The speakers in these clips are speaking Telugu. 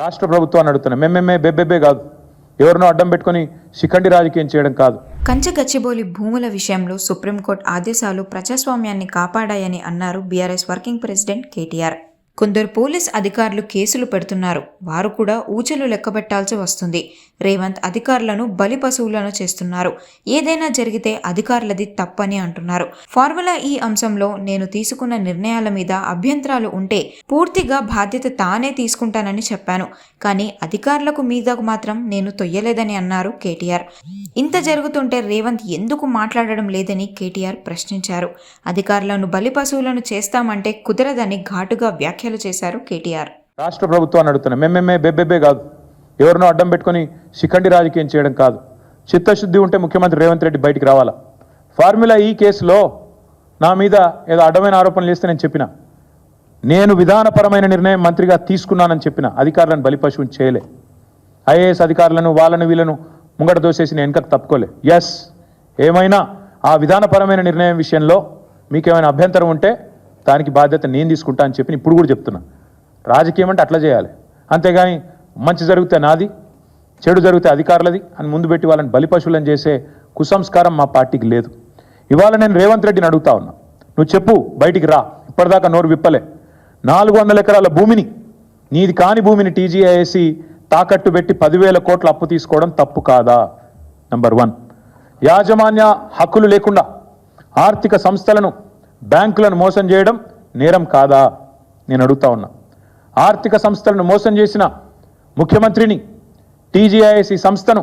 రాష్ట్ర ప్రభుత్వాన్ని అడుగుతున్నా. మేమేమే బెబ్బెబ్బే కాదు. ఎవరినో అడ్డం పెట్టుకొని శిఖండి రాజకీయం చేయడం కాదు. కంచగచ్చిబౌలి భూముల విషయంలో సుప్రీంకోర్టు ఆదేశాలు ప్రజాస్వామ్యాన్ని కాపాడాయని అన్నారు బీఆర్ఎస్ వర్కింగ్ ప్రెసిడెంట్ కేటీఆర్. కొందరు పోలీస్ అధికారులు కేసులు పెడుతున్నారు. వారు కూడా ఊచలు లెక్కబెట్టాల్సి వస్తుంది. రేవంత్ అధికారులను బలి పశువులను చేస్తున్నారు. ఏదైనా జరిగితే అధికారులది తప్పని అంటున్నారు. ఫార్ములా ఈ అంశంలో నేను తీసుకున్న నిర్ణయాల మీద అభ్యంతరాలు ఉంటే పూర్తిగా బాధ్యత తానే తీసుకుంటానని చెప్పాను. కానీ అధికారులకు మీద మాత్రం నేను తొయ్యలేదని అన్నారు కేటీఆర్. ఇంత జరుగుతుంటే రేవంత్ ఎందుకు మాట్లాడడం లేదని కేటీఆర్ ప్రశ్నించారు. అధికారులను బలి పశువులను చేస్తామంటే కుదరదని ఘాటుగా వ్యాఖ్యలు చేశారు కేటీఆర్. రాష్ట్ర ప్రభుత్వాన్ని అడుగుతున్నా మేమేమే బెబ్బెబ్బే కాదు. ఎవరినో అడ్డం పెట్టుకొని శిఖండి రాజకీయం చేయడం కాదు. చిత్తశుద్ధి ఉంటే ముఖ్యమంత్రి రేవంత్ రెడ్డి బయటికి రావాలా? ఫార్ములా ఈ కేసులో నా మీద ఏదో అడ్డమైన ఆరోపణలు చేస్తే నేను చెప్పిన. నేను విధానపరమైన నిర్ణయం మంత్రిగా తీసుకున్నానని చెప్పిన. అధికారులను బలిపశువుని చేయలే. ఐఏఎస్ అధికారులను వాళ్ళను వీళ్ళను ముంగట దోసేసి నేను వెనకకు తప్పుకోలే. ఎస్ ఏమైనా ఆ విధానపరమైన నిర్ణయం విషయంలో మీకేమైనా అభ్యంతరం ఉంటే దానికి బాధ్యత నేను తీసుకుంటా అని చెప్పి ఇప్పుడు కూడా చెప్తున్నా. రాజకీయం అంటే అట్లా చేయాలి. అంతేగాని మంచి జరిగితే నాది చెడు జరిగితే అధికారులది అని ముందు పెట్టి వాళ్ళని బలిపశువులను చేసే కుసంస్కారం మా పార్టీకి లేదు. ఇవాళ నేను రేవంత్ రెడ్డిని అడుగుతా ఉన్నా. నువ్వు చెప్పు బయటికి రా. ఇప్పటిదాకా నోరు విప్పలే. నాలుగు వందల ఎకరాల భూమిని నీది కాని భూమిని టీజీఐఎసి తాకట్టు పెట్టి పదివేల కోట్ల అప్పు తీసుకోవడం తప్పు కాదా? Number one. యాజమాన్య హక్కులు లేకుండా ఆర్థిక సంస్థలను బ్యాంకులను మోసం చేయడం నేరం కాదా? నేను అడుగుతా ఉన్నా. ఆర్థిక సంస్థలను మోసం చేసిన ముఖ్యమంత్రిని టీజీఐసి సంస్థను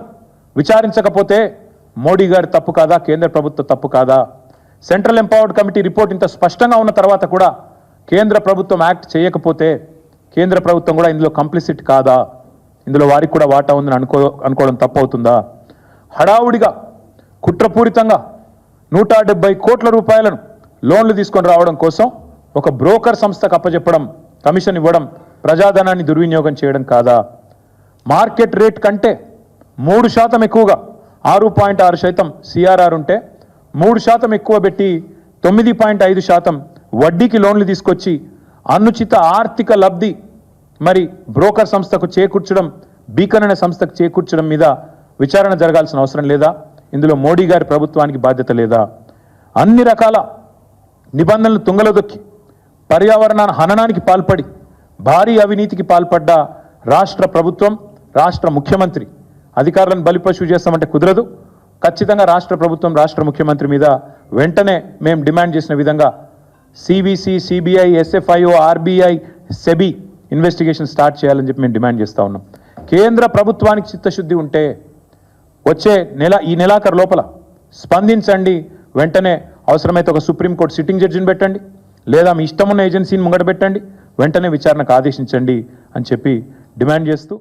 విచారించకపోతే మోడీ గారి తప్పు కాదా? కేంద్ర ప్రభుత్వ తప్పు కాదా? సెంట్రల్ ఎంపవర్డ్ కమిటీ రిపోర్ట్ ఇంత స్పష్టంగా ఉన్న తర్వాత కూడా కేంద్ర ప్రభుత్వం యాక్ట్ చేయకపోతే కేంద్ర ప్రభుత్వం కూడా ఇందులో కంప్లిసిట్ కాదా? ఇందులో వారికి కూడా వాటా ఉందని అనుకో అనుకోవడం తప్పు అవుతుందా హడావుడిగా కుట్రపూరితంగా నూట డెబ్బై కోట్ల రూపాయలను లోన్లు తీసుకొని రావడం కోసం ఒక బ్రోకర్ సంస్థకు అప్పచెప్పడం కమిషన్ ఇవ్వడం ప్రజాధనాన్ని దుర్వినియోగం చేయడం కాదా? మార్కెట్ రేట్ కంటే మూడు శాతం ఎక్కువగా ఆరు పాయింట్ ఆరు శాతం సిఆర్ఆర్ ఉంటే మూడు శాతం ఎక్కువ పెట్టి తొమ్మిది పాయింట్ ఐదు శాతం వడ్డీకి లోన్లు తీసుకొచ్చి అనుచిత ఆర్థిక లబ్ధి మరి బ్రోకర్ సంస్థకు చేకూర్చడం బీకరణ సంస్థకు చేకూర్చడం మీద విచారణ జరగాల్సిన అవసరం లేదా? ఇందులో మోడీ గారి ప్రభుత్వానికి బాధ్యత లేదా? అన్ని రకాల నిబంధనలు తుంగలదొక్కి పర్యావరణ హననానికి పాల్పడి భారీ అవినీతికి పాల్పడ్డ రాష్ట్ర ప్రభుత్వం రాష్ట్ర ముఖ్యమంత్రి అధికారులను బలిపశువు చేస్తామంటే కుదరదు. ఖచ్చితంగా రాష్ట్ర ప్రభుత్వం రాష్ట్ర ముఖ్యమంత్రి మీద వెంటనే మేము డిమాండ్ చేసిన విధంగా CBC CBI SFIO RBI SEBI investigation start చేయాలని చెప్పి మేము డిమాండ్ చేస్తా ఉన్నాం. కేంద్ర ప్రభుత్వానికి చిత్తశుద్ధి ఉంటే వచ్చే నెల ఈ నెలాఖరు లోపల స్పందించండి. వెంటనే అవసరమైతే ఒక సుప్రీంకోర్టు సిట్టింగ్ జడ్జిని పెట్టండి. లేదా మీ ఇష్టమున్న ఏజెన్సీని ముంగట పెట్టండి. వెంటనే విచారణకు ఆదేశించండి అని చెప్పి డిమాండ్ చేస్తూ